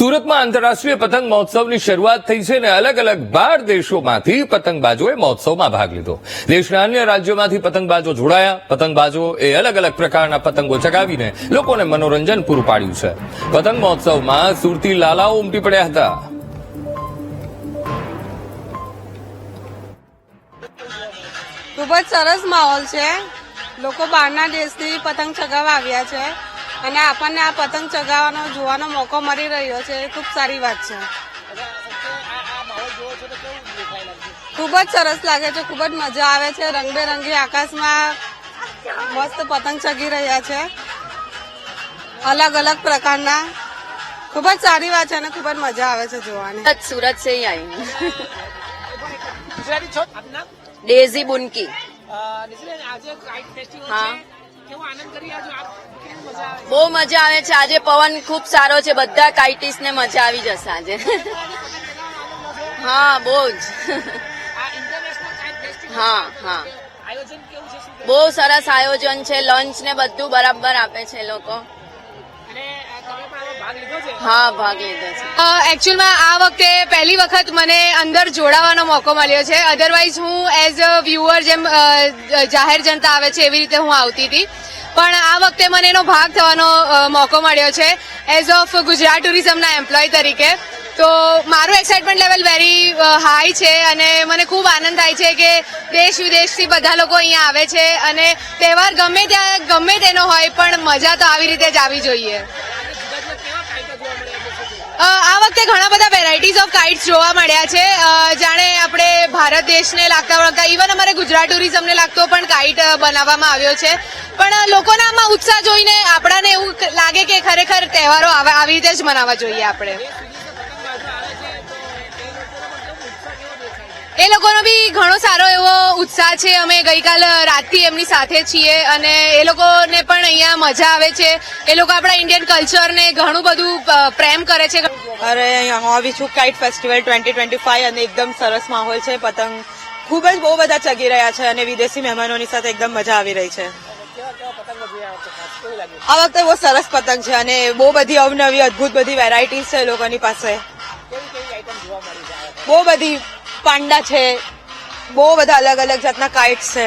સુરતમાં આંતરરાષ્ટ્રીય પતંગ મહોત્સવની શરૂઆત થઈ છે અને અલગ અલગ બાર દેશોમાંથી પતંગબાજોએ મહોત્સવમાં ભાગ લીધો. દેશના અન્ય રાજ્યોમાંથી પતંગબાજો જોડાયા. પતંગબાજો એ અલગ અલગ પ્રકારના પતંગો ચગાવીને લોકોને મનોરંજન પૂરું પાડ્યું છે. પતંગ મહોત્સવમાં સુરતી લાલાઓ ઉમટી પડ્યા હતા. ખૂબ જ સરસ માહોલ છે. લોકો બહારના દેશથી પતંગ ચગાવવા આવ્યા છે. અને આપણને આ પતંગ ચગાવવાનો જોવાનો મોકો મળી રહ્યો છે. ખૂબ સારી વાત છે. ખૂબ જ સરસ લાગે છે ખૂબ જ મજા આવે છે. રંગબેરંગી આકાશમાં મસ્ત પતંગ ચગી રહ્યા છે. અલગ અલગ પ્રકારના. ખૂબ જ સારી વાત છે અને ખૂબ જ મજા આવે છે જોવાની. સુરત છે આવી ડેઝી બુનકી. હા. છે કેવો આનંદ કરી આજો આપ? કેવી મજા આવે? બહુ મજા આવે છે. આજે પવન ખૂબ સારો છે. બધા કાઇટીસ ને મજા આવી જશે આજે. હા બહુ જ. આ ઇન્ટરનેશનલ કાઇટ ફેસ્ટિવલ હા હા. આયોજન કેવું છે? શું બહુ સરસ આયોજન છે. લંચ ને બધું બરાબર આપે છે લોકો. અને અ, તમે પણ આમાં ભાગ લીધો છે? હા ભાગ લીધો છે. એકચ્યુઅલમાં આ વખતે પહેલી વખત મને અંદર જોડાવાનો મોકો મળ્યો છે. અધરવાઇઝ હું એઝ અ વ્યુઅર જેમ જાહેર જનતા આવે છે એવી રીતે હું આવતી હતી. પણ આ વખતે મને એનો ભાગ થવાનો મોકો મળ્યો છે. એઝ ઓફ ગુજરાત ટુરિઝમના એમ્પ્લોય તરીકે. તો મારું એક્સાઇટમેન્ટ લેવલ વેરી હાઈ છે અને મને ખૂબ આનંદ થાય છે કે દેશ વિદેશથી બધા લોકો અહીંયા આવે છે અને તહેવાર ગમે ત્યાં, ગમે તેનો હોય પણ મજા તો આવી રીતે જ આવી જોઈએ. આ વખતે ઘણા બધા વેરાયટીઝ ઓફ કાઇટ્સ જોવા મળ્યા છે. જાણે આપણે ભારત દેશને લાગતા વળગતા ઇવન અમારે ગુજરાત ટુરિઝમને લાગતો પણ કાઇટ બનાવવામાં આવ્યો છે. પણ લોકોનામાં ઉત્સાહ જોઈને આપણાને એવું લાગે કે ખરેખર તહેવારો આવા- આવી રીતે જ મનાવવા જોઈએ આપણે. એ લોકોનો બી ઘણો સારો એવો ઉત્સાહ છે. અમે ગઈકાલ રાતથી એમની સાથે છીએ અને એ લોકોને પણ અહીંયા મજા આવે છે. એ લોકો આપણા ઇન્ડિયન કલ્ચરને ઘણું બધું પ્રેમ કરે છે. અરે, અહીંયા હું આવી છું kite festival twenty twenty five અને એકદમ સરસ માહોલ છે. પતંગ ખૂબ જ બહુ બધા ચગી રહ્યા છે અને વિદેશી મહેમાનોની સાથે એકદમ મજા આવી રહી છે. આ વખતે બહુ સરસ પતંગ છે અને બહુ બધી અવનવી, અદભુત બધી વેરાયટીઝ છે લોકોની પાસે. બહુ બધી પાંડા છે, બહુ બધા અલગ અલગ જાતના કાઇટ્સ છે.